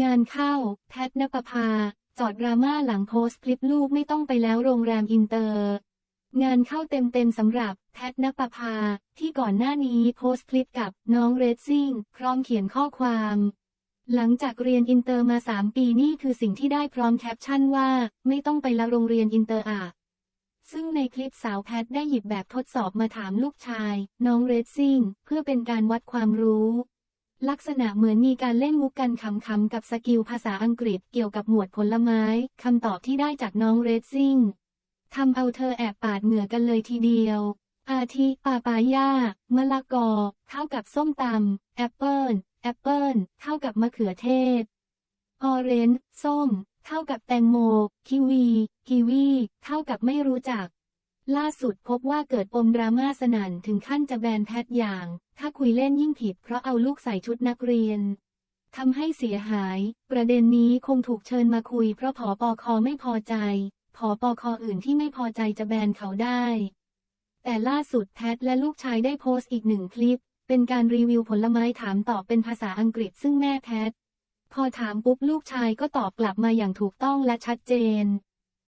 งานเข้า แพทนปภา จอดดราม่าหลังโพสต์คลิปลูกไม่ต้องไปแล้วโรงแรมอินเตอร์ งานเข้าเต็มๆสำหรับแพทนปภา ที่ก่อนหน้านี้โพสต์คลิปกับน้องเรซซิ่งพร้อมเขียนข้อความ หลังจากเรียนอินเตอร์มา 3 ปีนี่คือสิ่งที่ได้พร้อมแคปชั่นว่า ไม่ต้องไปละโรงเรียนอินเตอร์อะซึ่งในคลิปสาวแพทได้หยิบแบบทดสอบมาถามลูกชาย น้องเรซซิ่งเพื่อเป็นการวัดความรู้ ลักษณะเหมือนมีการเล่นมุกกันขำๆกับสกิลภาษาอังกฤษเกี่ยวกับหมวดผลไม้คำตอบที่ได้จากน้องเรซซิ่งทำเอาเธอแอบปาดเหงื่อกันเลยทีเดียว อาทิปาปายามะละกอ เท่ากับส้มตำแอปเปิลแอปเปิลเท่ากับมะเขือเทศ ออเรนจ์ส้ม เท่ากับแตงโม คิวีกีวี เท่ากับไม่รู้จัก ล่าสุดพบว่าเกิดปมดราม่าสนั่นถึงขั้นจะแบนแพทย์อย่าง ถ้าคุยเล่นยิ่งผิดเพราะเอาลูกใส่ชุดนักเรียนทำให้เสียหาย ประเด็นนี้คงถูกเชิญมาคุยเพราะผอปอคอไม่พอใจ ผอปอคออื่นที่ไม่พอใจจะแบนเขาได้ แต่ล่าสุดแพทและลูกชายได้โพสต์อีกหนึ่งคลิป เป็นการรีวิวผลไม้ถามตอบเป็นภาษาอังกฤษซึ่งแม่แพท พอถามปุ๊บลูกชายก็ตอบกลับมาอย่างถูกต้องและชัดเจน